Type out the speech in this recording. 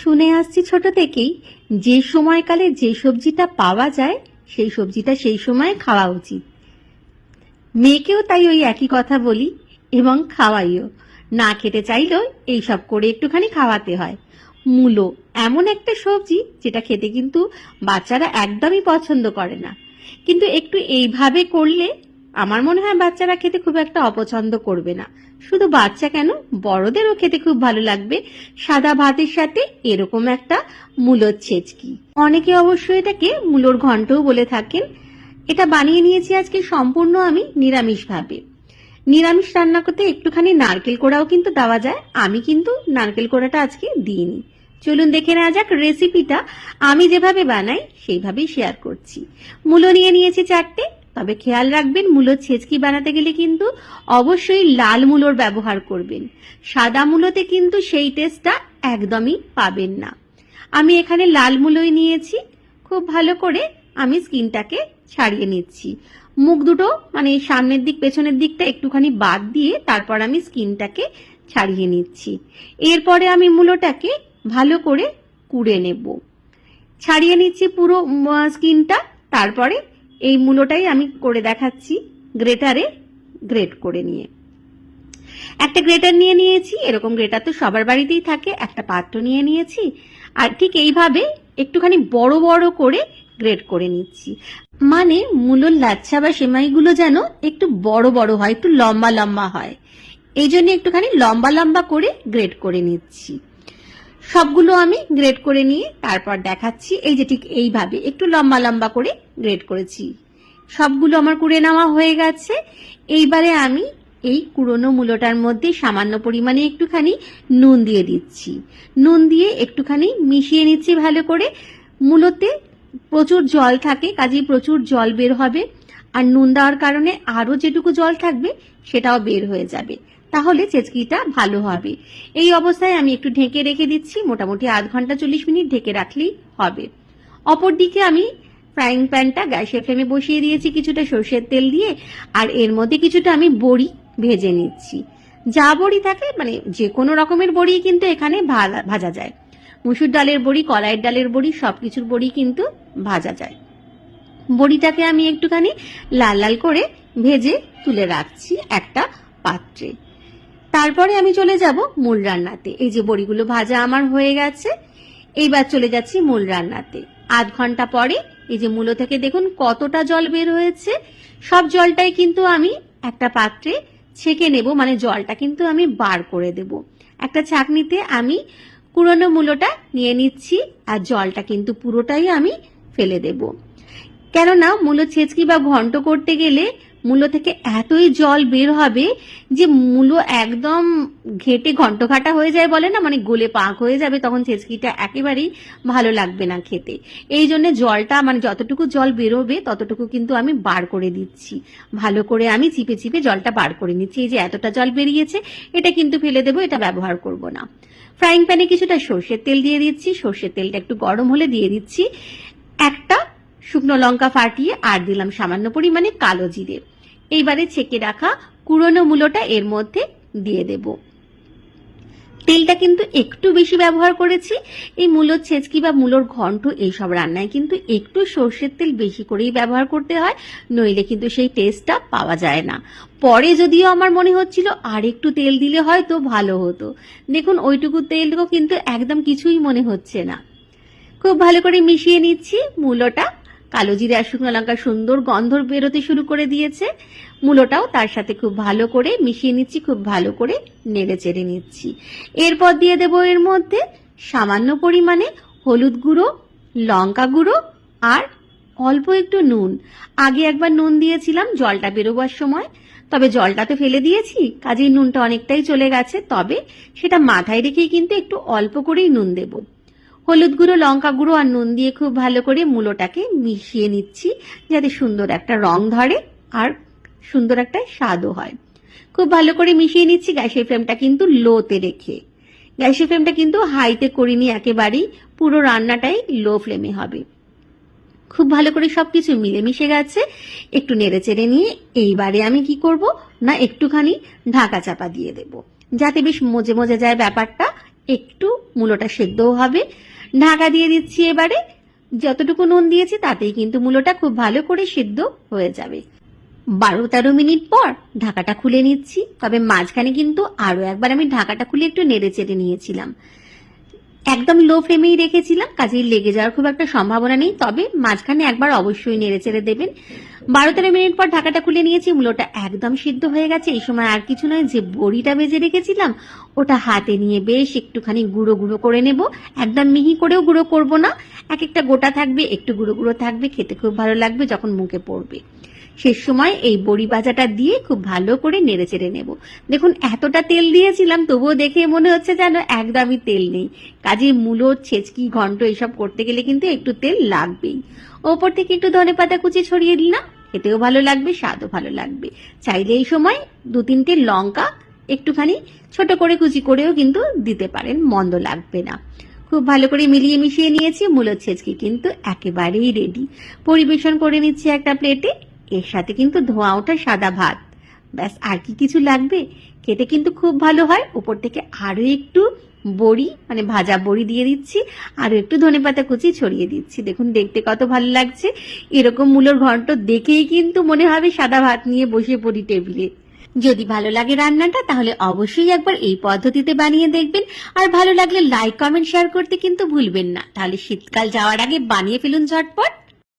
শুনে আসছি ছোট থেকেই, যে সময়কালে যে সবজিটা পাওয়া যায়, সেই সবজিটা সেই সময় খাওয়া উচিত। মেয়েকেও তাই ওই একই কথা বলি, এবং খাওয়াইও। না খেতে চাইলেও এইসব করে একটুখানি খাওয়াতে হয়। মূলো এমন একটা সবজি যেটা খেতে কিন্তু বাচ্চারা একদমই পছন্দ করে না। কিন্তু একটু এইভাবে করলে আমার মনে হয় বাচ্চারা খেতে খুব একটা অপছন্দ করবে না। শুধু বাচ্চা কেন? বড়দেরও খেতে খুব ভালো লাগবে। সাদা ভাতের সাথে এরকম একটা মূলোর ছেচকি। অনেকে অবশ্যই এটাকে মূলোর ঘন্টও বলে থাকেন। এটা বানিয়ে নিয়েছি আজকে সম্পূর্ণ আমি নিরামিষভাবে। নিরামিষ রান্না করতে একটুখানি নারকেল কোড়াও কিন্তু দেওয়া যায়। আমি কিন্তু নারকেল কোড়াটা আজকে দিইনি। চলুন দেখে নেওয়া যাক রেসিপিটা আমি যেভাবে বানাই, সেইভাবেই শেয়ার করছি। মূলো নিয়ে নিয়েছি চারটে। তবে খেয়াল রাখবেন মূলোর ছেচকি বানাতে গেলে কিন্তু অবশ্যই লাল মূলোর ব্যবহার করবেন। সাদা মূলোতে কিন্তু সেই টেস্টটা একদমই পাবেন না। আমি এখানে লাল মূলোই নিয়েছি। খুব ভালো করে আমি স্কিনটাকে ছাড়িয়ে নিচ্ছি। মুখ দুটো মানে সামনের দিক, পেছনের দিকটা একটুখানি বাদ দিয়ে তারপর আমি স্কিনটাকে ছাড়িয়ে নিচ্ছি। এরপরে আমি মূলোটাকে ভালো করে কুড়ে নেব। ছাড়িয়ে নিচ্ছি পুরো স্কিনটা, তারপরে এই মূলোটাই আমি করে দেখাচ্ছি গ্রেটারে গ্রেট করে নিয়ে। একটা গ্রেটার নিয়ে নিয়েছি, এরকম গ্রেটার তো সবার বাড়িতেই থাকে, একটা পাত্র নিয়ে নিয়েছি, আর ঠিক এইভাবে একটুখানি বড় বড় করে গ্রেট করে নিচ্ছি। মানে মূলর লাচ্ছা বা সেমাইগুলো যেন একটু বড় বড় হয়, একটু লম্বা লম্বা হয়। এই জন্য একটুখানি লম্বা লম্বা করে গ্রেট করে নিচ্ছি। সবগুলো আমি গ্রেড করে নিয়ে তারপর দেখাচ্ছি, এই যে ঠিক এইভাবে একটু লম্বা লম্বা করে গ্রেড করেছি। সবগুলো আমার কুড়ে নেওয়া হয়ে গেছে। এইবারে আমি এই কুড়োনো মূলোটার মধ্যে সামান্য পরিমাণে একটুখানি নুন দিয়ে দিচ্ছি। নুন দিয়ে একটুখানি মিশিয়ে নিচ্ছি ভালো করে। মূলোতে প্রচুর জল থাকে, কাজেই প্রচুর জল বের হবে। আর নুন দেওয়ার কারণে আরও যেটুকু জল থাকবে, সেটাও বের হয়ে যাবে। তাহলে চেচকিটা ভালো হবে। এই অবস্থায় আমি একটু ঢেকে রেখে দিচ্ছি। মোটামুটি আধ ঘণ্টা চল্লিশ মিনিট ঢেকে রাখলেই হবে। অপরদিকে আমি ফ্রাইং প্যানটা গ্যাসের ফ্লেমে বসিয়ে দিয়েছি কিছুটা সর্ষের তেল দিয়ে, আর এর মধ্যে কিছুটা আমি বড়ি ভেজে নিচ্ছি। যা বড়ি থাকে মানে যে কোনো রকমের বড়ি কিন্তু এখানে ভাজা যায়। মুসুর ডালের বড়ি, কলাইয়ের ডালের বড়ি সব কিছুর বড়ি কিন্তু ভাজা যায়। বড়িটাকে আমি একটুখানি লাল লাল করে ভেজে তুলে রাখছি একটা পাত্রে। তারপরে আমি চলে যাব মূল রান্নাতে। এই যে বড়িগুলো ভাজা আমার হয়ে গেছে, এইবার চলে যাচ্ছি মূল রান্নাতে। আধ ঘণ্টা পরে এই যে মূলো থেকে দেখুন কতটা জল বের হয়েছে। সব জলটাই কিন্তু আমি একটা পাত্রে ছেঁকে নেব মানে জলটা কিন্তু আমি বার করে দেব। একটা ছাঁকনিতে আমি কুড়ানো মূলোটা নিয়ে নিচ্ছি আর জলটা কিন্তু পুরোটাই আমি ফেলে দেব। কেননা মূলো ছেঁচকি বা ঘন্ট করতে গেলে মূলো থেকে এতই জল বের হবে যে মূলো একদম ঘেটে ঘন্টঘাটা হয়ে যায় বলে না? মানে গোলে পাক হয়ে যাবে, তখন ছেচকিটা একেবারেই ভালো লাগবে না খেতে। এই জন্য জলটা মানে যতটুকু জল বেরোবে, ততটুকু কিন্তু আমি বার করে দিচ্ছি। ভালো করে আমি চিপে চিপে জলটা বার করে নিচ্ছি। এই যে এতটা জল বেরিয়েছে, এটা কিন্তু ফেলে দেবো, এটা ব্যবহার করব না। ফ্রাইং প্যানে কিছুটা সর্ষের তেল দিয়ে দিচ্ছি। সর্ষের তেলটা একটু গরম হলে দিয়ে দিচ্ছি। একটা শুকনো লঙ্কা ফাটিয়ে, আর দিলাম সামান্য পরিমাণে কালো জিরে। এইবারে ছেঁকে রাখা কুড়োনো মূলোটা এর মধ্যে দিয়ে দেব। তেলটা কিন্তু একটু বেশি ব্যবহার করেছি। এই মূলোর ছেচকি বা মূলোর ঘন্ট এইসব রান্নায় কিন্তু একটু সর্ষের তেল বেশি করেই ব্যবহার করতে হয়, নইলে কিন্তু সেই টেস্টটা পাওয়া যায় না। পরে যদিও আমার মনে হচ্ছিল আর একটু তেল দিলে হয়তো ভালো হতো। দেখুন, ওইটুকু তেলও কিন্তু একদম কিছুই মনে হচ্ছে না। খুব ভালো করে মিশিয়ে নিচ্ছি মূলোটা। কালো জিরে আর শুকনো লঙ্কা সুন্দর গন্ধ বেরোতে শুরু করে দিয়েছে। মূলোটাও তার সাথে খুব ভালো করে মিশিয়ে নিচ্ছি, খুব ভালো করে নেড়ে চেড়ে নিচ্ছি। এরপর দিয়ে দেবো এর মধ্যে সামান্য পরিমাণে হলুদ গুঁড়ো, লঙ্কা গুঁড়ো আর অল্প একটু নুন। আগে একবার নুন দিয়েছিলাম, জলটা বেরোবার সময়। তবে জলটা তো ফেলে দিয়েছি, কাজেই নুনটা অনেকটাই চলে গেছে। তবে সেটা মাথায় রেখেই কিন্তু একটু অল্প করেই নুন দেবো। হলুদ গুঁড়ো, লঙ্কা গুঁড়ো আর নুন দিয়ে খুব ভালো করে মূলোটাকে মিশিয়ে নিচ্ছি, যাতে সুন্দর একটা রং ধরে আর সুন্দর একটা স্বাদও হয়। খুব ভালো করে মিশিয়ে নিচ্ছি, গ্যাসের ফ্লেমটা কিন্তু লোতে রেখে। গ্যাসের ফ্লেমটা কিন্তু হাইতে করিনি, একেবারেই পুরো রান্নাটাই লো ফ্লেমে হবে। খুব ভালো করে সবকিছু মিলেমিশে গেছে, একটু নেড়ে চেড়ে নিয়ে এইবারে আমি কি করব, না একটুখানি ঢাকা চাপা দিয়ে দেব। যাতে বেশ মজে মজে যায় ব্যাপারটা, একটু মূলোটা সেদ্ধও হবে ঢাকা দিয়ে দিচ্ছি এবারে। যতটুকু নুন দিয়েছি, তাতেই কিন্তু মূলোটা খুব ভালো করে সিদ্ধ হয়ে যাবে। বারো তেরো মিনিট পর ঢাকাটা খুলে নিচ্ছি। তবে মাঝখানে কিন্তু আরও একবার আমি ঢাকাটা খুলে একটু নেড়ে চেড়ে নিয়েছিলাম। একদম লো ফ্লেমেই রেখেছিলাম, কাজেই লেগে যাওয়ার খুব একটা সম্ভাবনা নেই, তবে মাঝখানে একবার অবশ্যই নেড়ে চেড়ে দেবেন। বারো তেরো মিনিট পর ঢাকাটা খুলে নিয়েছি মূলোটা একদম সিদ্ধ হয়ে গেছে, এই সময় আর কিছু নয়, যে বড়িটা ভেজে রেখেছিলাম, ওটা হাতে নিয়ে বেশ একটুখানি গুঁড়ো গুঁড়ো করে নেব। একদম মিহি করেও গুঁড়ো করব না, এক একটা গোটা থাকবে, একটু গুঁড়ো গুঁড়ো থাকবে, খেতে খুব ভালো লাগবে যখন মুখে পড়বে। শেষ সময় এই বড়ি ভাজাটা দিয়ে খুব ভালো করে নেড়ে চেড়ে নেব। দেখুন, এতটা তেল দিয়েছিলাম, তবুও দেখে মনে হচ্ছে যেন একদমই তেল নেই। কাজে মূলো, ছেচকি, ঘন্ট এসব করতে গেলে কিন্তু একটু তেল লাগবেই। ওপর থেকে একটু ধনে পাতা কুচি ছড়িয়ে দিলাম, খেতেও ভালো লাগবে, স্বাদও ভালো লাগবে। চাইলে এই সময় দু তিনটে লঙ্কা একটুখানি ছোট করে কুচি করেও কিন্তু দিতে পারেন, মন্দ লাগবে না। খুব ভালো করে মিলিয়ে মিশিয়ে নিয়েছি, মূলো, ছেচকি কিন্তু একেবারেই রেডি পরিবেশন করে নিচ্ছি একটা প্লেটে এর সাথে কিন্তু ধোঁয়া ওঠা সাদা ভাত। ব্যাস, আর কি কিছু লাগবে? খেতে কিন্তু খুব ভালো হয়। উপর থেকে আরও একটু বড়ি মানে ভাজা বড়ি দিয়ে দিচ্ছি। আরও একটু ধনেপাতা কুচি ছড়িয়ে দিচ্ছি। দেখুন, দেখতে কত ভালো লাগছে। এরকম মূলোর ঘন্ট দেখেই কিন্তু মনে হবে সাদা ভাত নিয়ে বসে পড়ি টেবিলে। যদি ভালো লাগে রান্নাটা, তাহলে অবশ্যই একবার এই পদ্ধতিতে বানিয়ে দেখবেন। আর ভালো লাগলে লাইক, কমেন্ট, শেয়ার করতে কিন্তু ভুলবেন না। তাহলে শীতকাল যাওয়ার আগে বানিয়ে ফেলুন ঝটপট।